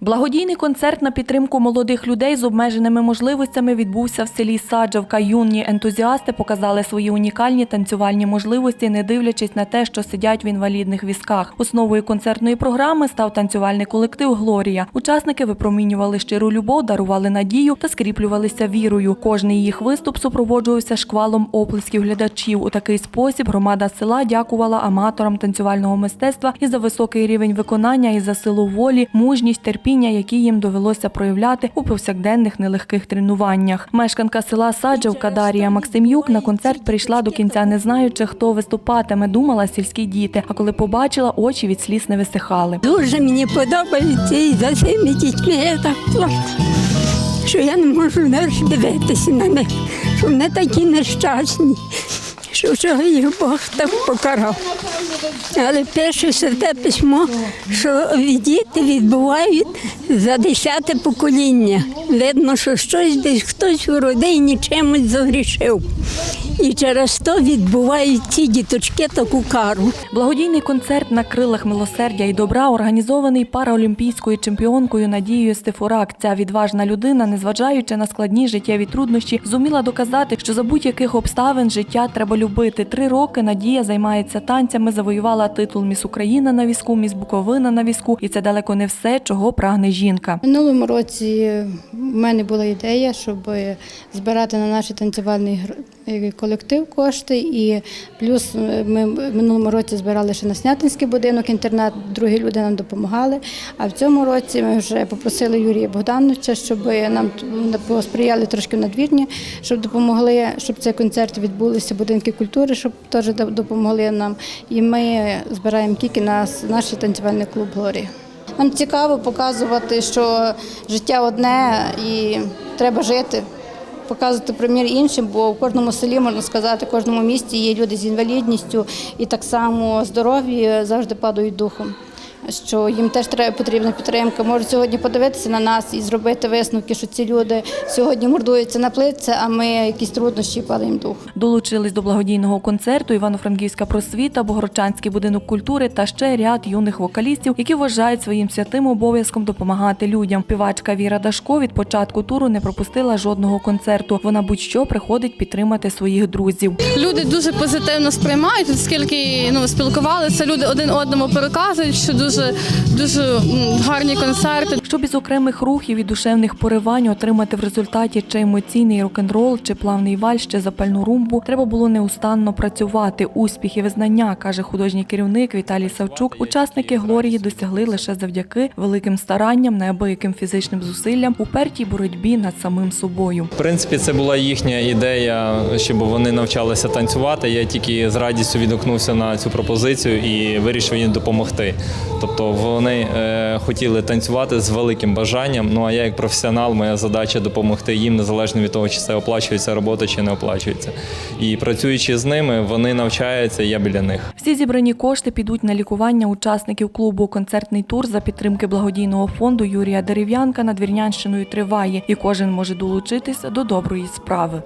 Благодійний концерт на підтримку молодих людей з обмеженими можливостями відбувся в селі Саджавка. Юні ентузіасти показали свої унікальні танцювальні можливості, не дивлячись на те, що сидять в інвалідних візках. Основою концертної програми став танцювальний колектив Глорія. Учасники випромінювали щиру любов, дарували надію та скріплювалися вірою. Кожний їх виступ супроводжувався шквалом оплесків глядачів. У такий спосіб громада села дякувала аматорам танцювального мистецтва і за високий рівень виконання, і за силу волі, мужність, терпіння, які їм довелося проявляти у повсякденних нелегких тренуваннях. Мешканка села Саджавка Дарія Максимюк на концерт прийшла до кінця, не знаючи, хто виступатиме. Думала сільські діти. А коли побачила, очі від сліз не висихали. Дуже мені подобається і за цими дітьми я так плачу, що я не можу навіть дивитися на них, що вони такі нещасні, що чого їх Бог так покарав. Але пише святе письмо, що діти відбувають за десяте покоління. Видно, що щось десь хтось у родині чимось загрішив. І через то відбувають ці діточки таку кару. Благодійний концерт на крилах милосердя і добра організований параолімпійською чемпіонкою Надією Стефурак. Ця відважна людина, незважаючи на складні життєві труднощі, зуміла доказати, що за будь-яких обставин життя треба любити. Три роки Надія займається танцями, завоювала титул Міс Україна на візку, Міс Буковина на візку, і це далеко не все, чого прагне жінка. Минулому році в мене була ідея, щоб збирати на наш танцювальний е, колектив кошти. І плюс е, ми минулому році збирали ще на Снятинський будинок, інтернат, другі люди нам допомагали. А в цьому році ми вже попросили Юрія Богдановича, щоб нам посприяли трошки в надвірні, щоб допомогли, щоб цей концерт відбулися будинки культури, щоб теж допомогли нам. І ми збираємо тільки на наш танцювальний клуб Глорі. Нам цікаво показувати, що життя одне і треба жити, показувати примір іншим, бо в кожному селі можна сказати, в кожному місті є люди з інвалідністю і так само здорові завжди падають духом. Що їм теж треба потрібна підтримка. Можуть сьогодні подивитися на нас і зробити висновки, що ці люди сьогодні мордуються на плитці, а ми якісь труднощі і падаємо дух. Долучились до благодійного концерту Івано-Франківська просвіта, Богородчанський будинок культури та ще ряд юних вокалістів, які вважають своїм святим обов'язком допомагати людям. Співачка Віра Дашко від початку туру не пропустила жодного концерту. Вона будь-що приходить підтримати своїх друзів. Люди дуже позитивно сприймають, оскільки ну, спілкувалися, люди один одному переказують, що дуже, дуже м, гарні концерти. Щоб із окремих рухів і душевних поривань отримати в результаті чи емоційний рок-н-рол, чи плавний вальс, чи запальну румбу, треба було неустанно працювати. Успіх і визнання, каже художній керівник Віталій Савчук. Учасники Глорії досягли лише завдяки великим старанням, неабияким фізичним зусиллям, упертій боротьбі над самим собою. В принципі, це була їхня ідея, щоб вони навчалися танцювати. Я тільки з радістю відгукнувся на цю пропозицію і вирішив їм допомогти. Тобто вони е, хотіли танцювати з великим бажанням. Ну а я, як професіонал, моя задача допомогти їм, незалежно від того, чи це оплачується робота, чи не оплачується. І працюючи з ними, вони навчаються, я біля них. Всі зібрані кошти підуть на лікування учасників клубу. Концертний тур за підтримки благодійного фонду Юрія Дерев'янка над Вірнянщиною триває, і кожен може долучитися до доброї справи.